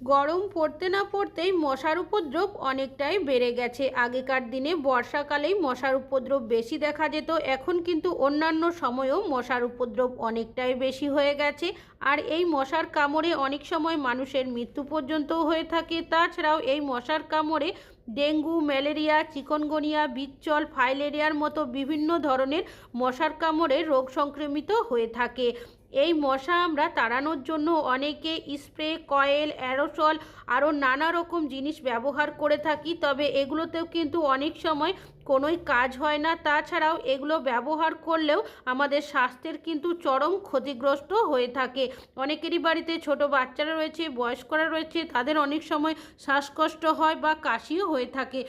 গরম পড়তে না পড়তেই মশার উপদ্রব অনেকটাই বেড়ে গেছে। আগেকার দিনে বর্ষাকালেই মশার উপদ্রব বেশি দেখা যেত, এখন কিন্তু অন্যান্য সময়েও মশার উপদ্রব অনেকটাই বেশি হয়ে গেছে। আর এই মশার কামড়ে অনেক সময় মানুষের মৃত্যু পর্যন্তও হয়ে থাকে। তাছাড়াও এই মশার কামড়ে ডেঙ্গু, ম্যালেরিয়া, চিকনগনিয়া, বিচ্ছল, ফাইলেরিয়ার মতো বিভিন্ন ধরনের মশার কামড়ে রোগ সংক্রমিত হয়ে থাকে। এই মশা আমরা তাড়ানোর জন্য অনেকে স্প্রে, কয়েল, অ্যারোসল আরও নানা রকম জিনিস ব্যবহার করে থাকি, তবে এগুলোতেও কিন্তু অনেক সময় কোনোই কাজ হয় না। তাছাড়াও এগুলো ব্যবহার করলেও আমাদের স্বাস্থ্যের কিন্তু চরম ক্ষতিগ্রস্ত হয়ে থাকে। অনেকেরই বাড়িতে ছোট বাচ্চারা রয়েছে, বয়স্করা রয়েছে, তাদের অনেক সময় শ্বাসকষ্ট হয় বা কাশিও হয়ে থাকে।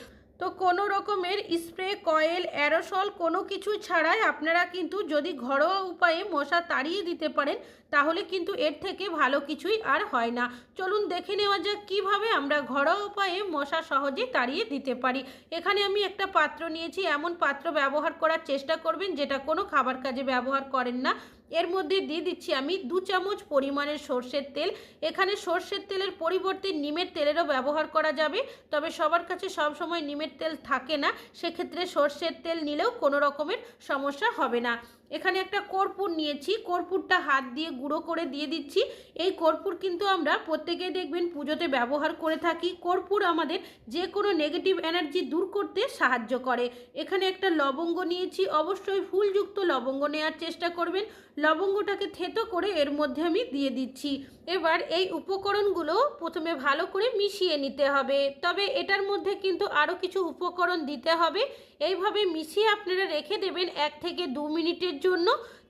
তো কোনো রকমের স্প্রে, কয়েল, অ্যারোসল কোনো কিছু ছাড়াই আপনারা কিন্তু যদি ঘরোয়া উপায়ে মশা তাড়িয়ে দিতে পারেন, তাহলে কিন্তু এর থেকে ভালো কিছুই আর হয় না। চলুন দেখে নেওয়া যাক কীভাবে আমরা ঘরোয়া উপায়ে মশা সহজে তাড়িয়ে দিতে পারি। এখানে আমি একটা পাত্র নিয়েছি। এমন পাত্র ব্যবহার করার চেষ্টা করবেন যেটা কোনো খাবার কাজে ব্যবহার করেন না। এর মধ্যে দিয়ে দিচ্ছি আমি দু চামচ পরিমাণের সর্ষের তেল। এখানে সর্ষের তেলের পরিবর্তে নিমের তেলেরও ব্যবহার করা যাবে, তবে সবার কাছে সব সময় নিমের তেল থাকে না। সেক্ষেত্রে সর্ষের তেল নিলেও কোনো রকমের সমস্যা হবে না। এখানে একটা কর্পূর নিয়েছি, কর্পূরটা হাত দিয়ে গুঁড়ো করে দিয়ে দিচ্ছি। এই কর্পূর কিন্তু আমরা প্রত্যেকেই দেখবেন পুজোতে ব্যবহার করে থাকি। কর্পূর আমাদের যে কোনো নেগেটিভ এনার্জি দূর করতে সাহায্য করে। এখানে একটা লবঙ্গ নিয়েছি, অবশ্যই ফুলযুক্ত লবঙ্গ নেওয়ার চেষ্টা করবেন। লবঙ্গটাকে থেতো করে এর মধ্যে আমি দিয়ে দিচ্ছি। এবার এই উপকরণগুলো প্রথমে ভালো করে মিশিয়ে নিতে হবে। তবে এটার মধ্যে কিন্তু আরও কিছু উপকরণ দিতে হবে। এইভাবে মিশিয়ে আপনারা রেখে দেবেন এক থেকে দু মিনিটের জন্য।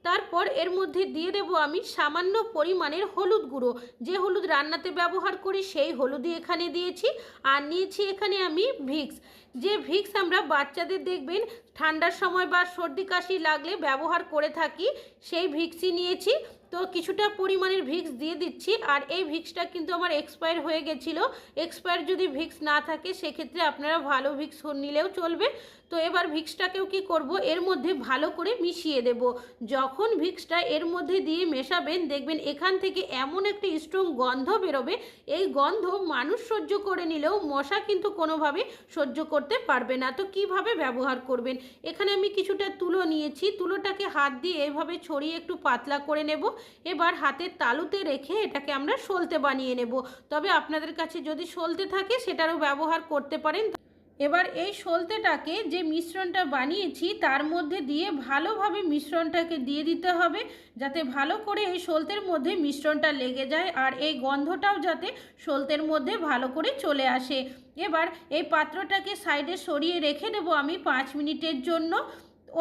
তারপর এর মধ্যে দিয়ে দেব আমি সামান্য পরিমাণের হলুদ গুঁড়ো। যে হলুদ রান্নাতে ব্যবহার করি, সেই হলুদই এখানে দিয়েছি। আর নিয়েছি এখানে আমি ভিক্স। যে ভিক্স আমরা বাচ্চাদের দেখবেন, ঠান্ডার সময় বা সর্দি কাশি লাগলে ব্যবহার করে থাকি, সেই ভিক্সই নিয়েছি। তো কিছুটা পরিমাণের ভিক্স দিয়ে দিচ্ছি। আর এই ভিক্সটা কিন্তু আমার এক্সপায়ার হয়ে গেছিল। এক্সপায়ার যদি ভিক্স না থাকে, সেক্ষেত্রে আপনারা ভালো ভিক্স নিলেও চলবে। তো এবার ভিক্সটাকেও কি করব? এর মধ্যে ভালো করে মিশিয়ে দেব। যখন ভিক্সটা এর মধ্যে দিয়ে মেশাবেন, দেখবেন এখান থেকে এমন একটি স্ট্রং গন্ধ বেরোবে। এই গন্ধ মানুষ সহ্য করে নিলেও মশা কিন্তু কোনোভাবে সহ্য করতে পারবে না। তো কীভাবে ব্যবহার করবেন? এখানে আমি কিছুটা তুলো নিয়েছি। তুলোটাকে হাত দিয়ে এভাবে ছড়িয়ে একটু পাতলা করে নেব। এবার হাতের তালুতে রেখে এটাকে আমরা সলতে বানিয়ে নেব। তবে আপনাদের কাছে যদি সলতে থাকে, সেটারও ব্যবহার করতে পারেন। এবার এই সলতেটাকে যে মিশ্রণটা বানিয়েছি, তার মধ্যে দিয়ে ভালোভাবে মিশ্রণটাকে দিয়ে দিতে হবে, যাতে ভালো করে এই সলতের মধ্যে মিশ্রণটা লেগে যায় আর এই গন্ধটাও যাতে সলতের মধ্যে ভালো করে চলে আসে। এবার এই পাত্রটাকে সাইডে সরিয়ে রেখে দেবো আমি পাঁচ মিনিটের জন্য।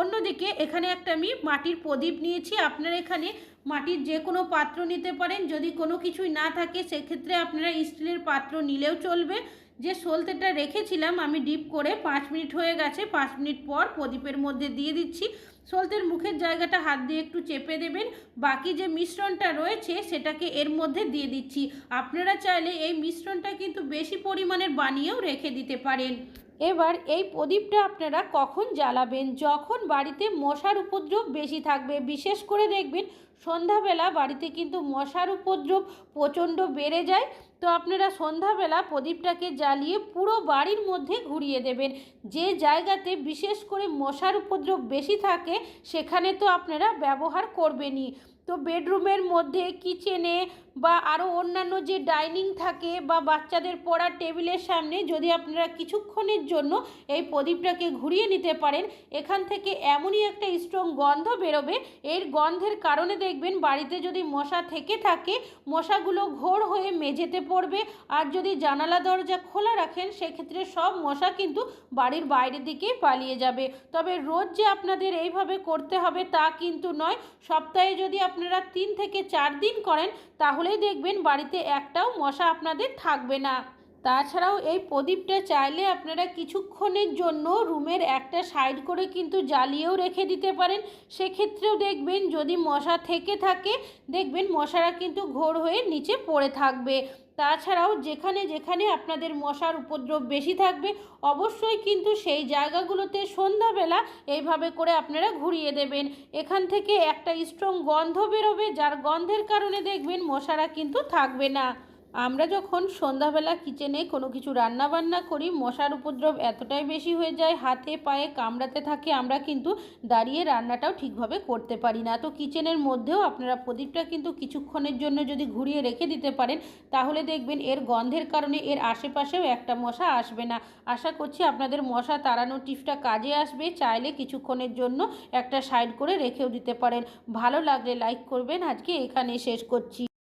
অন্যদিকে এখানে একটা আমি মাটির প্রদীপ নিয়েছি, আপনার এখানে মাটির যে কোনো পাত্র নিতে পারেন, যদি কোনো কিছুই না থাকে, সেক্ষেত্রে আপনারা স্টিলের পাত্র নিলেও চলবে। যে সলতেটা রেখেছিলাম, আমি ডিপ করে পাঁচ মিনিট হয়ে গেছে, পাঁচ মিনিট পর প্রদীপের মধ্যে দিয়ে দিচ্ছি। সলতের মুখের জায়গাটা হাত দিয়ে একটু চেপে দেবেন, বাকি যে মিশ্রণটা রয়েছে সেটাকে এর মধ্যে দিয়ে দিচ্ছি। আপনারা চাইলে এই মিশ্রণটা কিন্তু বেশি পরিমাণের বানিয়েও রেখে দিতে পারেন। এবার এই প্রদীপটা আপনারা কখন জ্বালাবেন? যখন বাড়িতে মশার উপদ্রব বেশি থাকবে, বিশেষ করে দেখবেন সন্ধ্যাবেলা বাড়িতে কিন্তু মশার উপদ্রব প্রচণ্ড বেড়ে যায়। তো আপনারা সন্ধ্যাবেলা প্রদীপটাকে জ্বালিয়ে পুরো বাড়ির মধ্যে ঘুরিয়ে দেবেন। যে জায়গাতে বিশেষ করে মশার উপদ্রব বেশি থাকে, সেখানে তো আপনারা ব্যবহার করবেনই। তো বেডরুমের মধ্যে, কিচেনে বা আরও অন্যান্য যে ডাইনিং থাকে বা বাচ্চাদের পড়ার টেবিলের সামনে, যদি আপনারা কিছুক্ষণের জন্য এই প্রদীপটাকে ঘুরিয়ে নিতে পারেন, এখান থেকে এমনই একটা স্ট্রং গন্ধ বেরোবে। এর গন্ধের কারণে দেখবেন বাড়িতে যদি মশা থেকে থাকে, মশাগুলো ঘোর হয়ে মেঝেতে পড়বে। আর যদি জানালা দরজা খোলা রাখেন, সেক্ষেত্রে সব মশা কিন্তু বাড়ির বাইরের দিকেই পালিয়ে যাবে। তবে রোজ যে আপনাদের এইভাবে করতে হবে তা কিন্তু নয়। সপ্তাহে যদি আপনারা তিন থেকে চার দিন করেন তাহলেই দেখবেন বাড়িতে একটাও মশা আপনাদের থাকবে না। তাছাড়াও এই প্রদীপটা চাইলে আপনারা কিছুক্ষণের জন্য রুমের একটা সাইড করে কিন্তু জ্বালিয়েও রেখে দিতে পারেন। সেক্ষেত্রেও দেখবেন যদি মশা থেকে থাকে, দেখবেন মশারা কিন্তু ঘোর হয়ে নিচে পড়ে থাকবে। তাছাড়াও যেখানে যেখানে আপনাদের মশার উপদ্রব বেশি থাকবে, অবশ্যই কিন্তু সেই জায়গাগুলোতে সন্ধ্যাবেলা এইভাবে করে আপনারা ঘুরিয়ে দেবেন। এখান থেকে একটা স্ট্রং গন্ধ বেরোবে, যার গন্ধের কারণে দেখবেন মশারা কিন্তু থাকবে না। আমরা যখন সন্ধ্যাবেলা কিচেনে কোনো কিছু রান্না বান্না করি, মশার উপদ্রব এতটাই বেশি হয়ে যায়, হাতে পায়ে কামড়াতে থাকে, আমরা কিন্তু দাঁড়িয়ে রান্নাটাও ঠিকভাবে করতে পারি না। তো কিচেনের মধ্যেও আপনারা প্রদীপটা কিন্তু কিছুক্ষণের জন্য যদি ঘুরিয়ে রেখে দিতে পারেন, তাহলে দেখবেন এর গন্ধের কারণে এর আশেপাশেও একটা মশা আসবে না। আশা করছি আপনাদের মশা তাড়ানোর টিপসটা কাজে আসবে, চাইলে কিছুক্ষণের জন্য একটা সাইড করে রেখেও দিতে পারেন। ভালো লাগলে লাইক করবেন। আজকে এখানে শেষ করছি।